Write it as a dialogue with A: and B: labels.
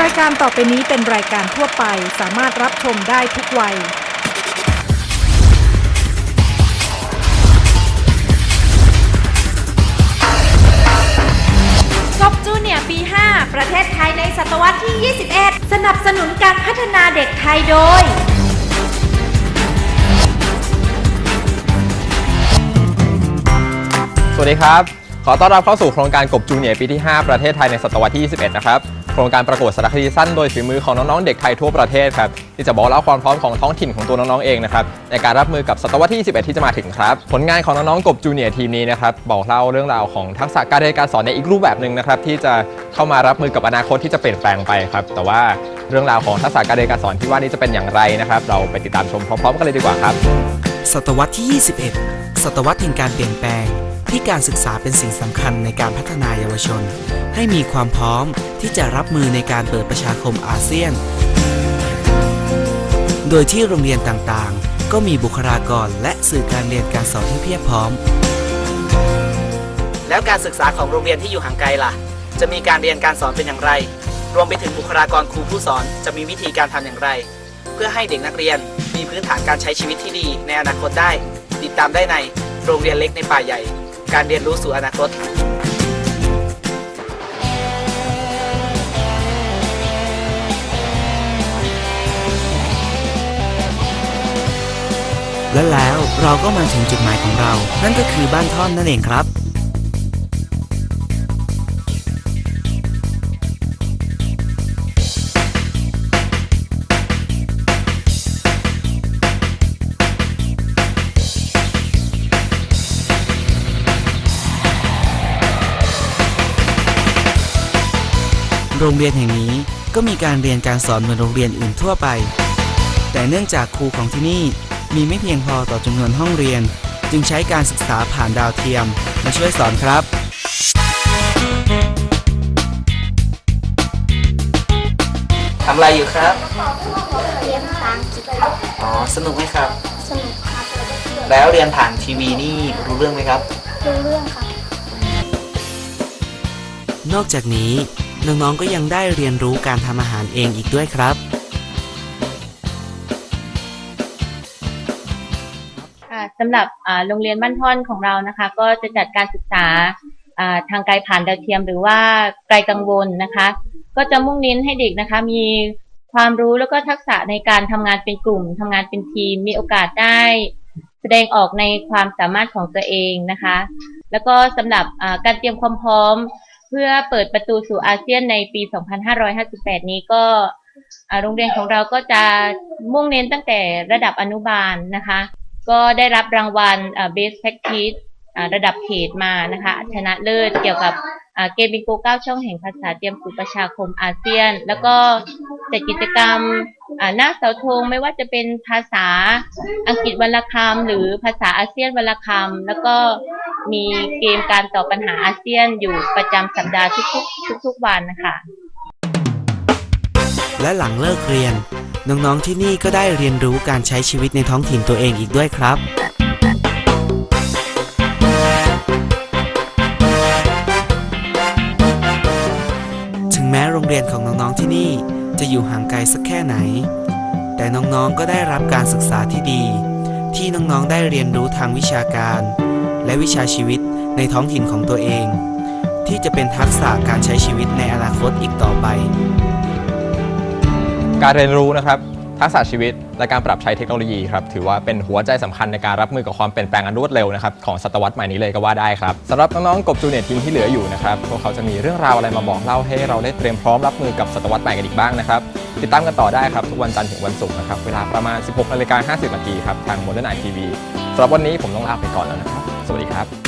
A: รายการต่อไปนี้เป็นรายการทั่วไปสามารถรับชมได้ทุกวัย
B: กบจูเนียร์ปี 5 ประเทศไทยในศตวรรษที่ 21 สนับสนุนการพัฒนาเด็กไทยโดย
C: สวัสดีครับ ขอต้อนรับเข้าสู่โครงการกบจูเนียร์ปีที่ 5 ประเทศไทยในศตวรรษที่ 21 นะครับโครงการประกวดสารคดีสั้นโดยฝีมือของน้องๆเด็กไทยทั่วประเทศครับที่จะบอกเล่าความพร้อมของท้องถิ่นของตัวน้องๆเองนะครับในการรับมือกับศตวรรษที่ 21 ที่จะมาถึงครับ ผลงานของน้องๆกบจูเนียร์ทีมนี้นะครับบอกเล่าเรื่องราวของทักษะการเรียนการสอนในอีกรูปแบบหนึ่งนะครับที่จะเข้ามารับมือกับอนาคตที่จะเปลี่ยนแปลงไปครับแต่ว่าเรื่องราวของทักษะการเรียนการสอนที่ว่านี้จะเป็นอย่างไรนะครับเราไปติดตามชมพร้อมๆกันเลยดีกว่าครับ
D: ศตวรรษที่ 21 ศตวรรษแห่งการเปลี่ยนแปลง ที่การศึกษาเป็นสิ่งสำคัญในการพัฒนาเยาวชน ให้มีความพร้อมที่จะรับมือในการเปิดประชาคมอาเซียน โดยที่โรงเรียนต่างๆ ก็มีบุคลากรและสื่อการเรียนการสอนที่เพียบพร้อม
E: แล้วการศึกษาของโรงเรียนที่อยู่ห่างไกลล่ะ จะมีการเรียนการสอนเป็นอย่างไร รวมไปถึงบุคลากรครูผู้สอนจะมีวิธีการทำอย่างไร เพื่อให้เด็กนักเรียนมีพื้นฐานการใช้ชีวิตที่ดีในอนาคตได้ ติดตามได้ในโรงเรียนเล็กในป่าใหญ่ การเรียนรู้สู่อนาคต
D: และแล้วเราก็มาถึงจุดหมายของเรา นั่นก็คือบ้านท่อนนั่นเองครับ โรงเรียนแห่งนี้ก็มีการเรียนการสอนเหมือนโรงเรียนอื่นทั่วไป แต่เนื่องจากครูของที่นี่มีไม่เพียงพอต่อจำนวนห้องเรียน จึงใช้การศึกษาผ่านดาวเทียมมาช่วยสอนครับ
E: ทำอะไรอยู่ครับ
F: เรียนภาษาอังกฤษครับ
E: อ๋อ สนุกไหมครับ
F: สนุกครับ
E: แล้วเรียนผ่านทีวีนี่รู้เรื่องไหมครับ
F: รู้เรื่องครับ
D: นอกจากนี้ น้องๆก็ยังได้เรียนรู้การทำอาหารเองอีกด้วยครับ
G: ค่ะสำหรับอ่าโรงเรียนบ้านท่อนของเรานะคะ ก็จะจัดการศึกษาอ่าทางไกลผ่านดาวเทียมหรือว่าไกลกังวลนะคะ ก็จะมุ่งเน้นให้เด็กนะคะ มีความรู้แล้วก็ทักษะในการทำงานเป็นกลุ่มทำงานเป็นทีม มีโอกาสได้แสดงออกในความสามารถของตัวเองนะคะ แล้วก็สำหรับอ่าการเตรียมความพร้อม เพื่อเปิดประตูสู่อาเซียนในปี 2558 นี้ก็โรงเรียนของเราก็จะมุ่งเน้นตั้งแต่ระดับอนุบาลนะคะ ก็ได้รับรางวัลเอ่อ Best Practice ระดับเขตมานะคะชนะเลิศเกี่ยวกับเกมบิงโก9ช่องแห่งภาษาเตรียมสู่ประชาคมอาเซียน แล้วก็จัดกิจกรรมหน้าเสาธงไม่ว่าจะเป็นภาษาอังกฤษวรรณคำหรือภาษาอาเซียนวรรณคำแล้วก็ มีเกมการตอบปัญหาอาเซียนอยู่ประจำสัปดาห์ทุกๆ ทุกๆวันนะคะ
D: และหลังเลิกเรียน น้องๆที่นี่ก็ได้เรียนรู้การใช้ชีวิตในท้องถิ่นตัวเองอีกด้วยครับ ถึงแม้โรงเรียนของน้องๆที่นี่จะอยู่ห่างไกลสักแค่ไหน แต่น้องๆก็ได้รับการศึกษาที่ดี ที่น้องๆได้เรียนรู้ทางวิชาการ และวิชาชีวิตในท้องถิ่นของตัวเอง ที่จะเป็นทักษะการใช้ชีวิตในอนาคตอีกต่อไป
C: การเรียนรู้นะครับทักษะชีวิตและการปรับใช้เทคโนโลยีครับถือว่าเป็นหัวใจสำคัญในการรับมือกับความเปลี่ยนแปลงอันรวดเร็วนะครับของศตวรรษใหม่นี้เลยก็ว่าได้ครับสำหรับน้องๆกบจูเนียร์ทีมที่เหลืออยู่นะครับพวกเขาจะมีเรื่องราวอะไรมาบอกเล่าให้เราได้เตรียมพร้อมรับมือกับศตวรรษใหม่กันอีกบ้างนะครับติดตามกันต่อได้ครับทุกวันจันทร์ถึงวันศุกร์นะครับเวลาประมาณ 16นาฬิกา50นาทีครับทาง Modern Eye TV สำหรับวันนี้ผมต้องลาไปก่อนแล้วนะครับ สวัสดีครับ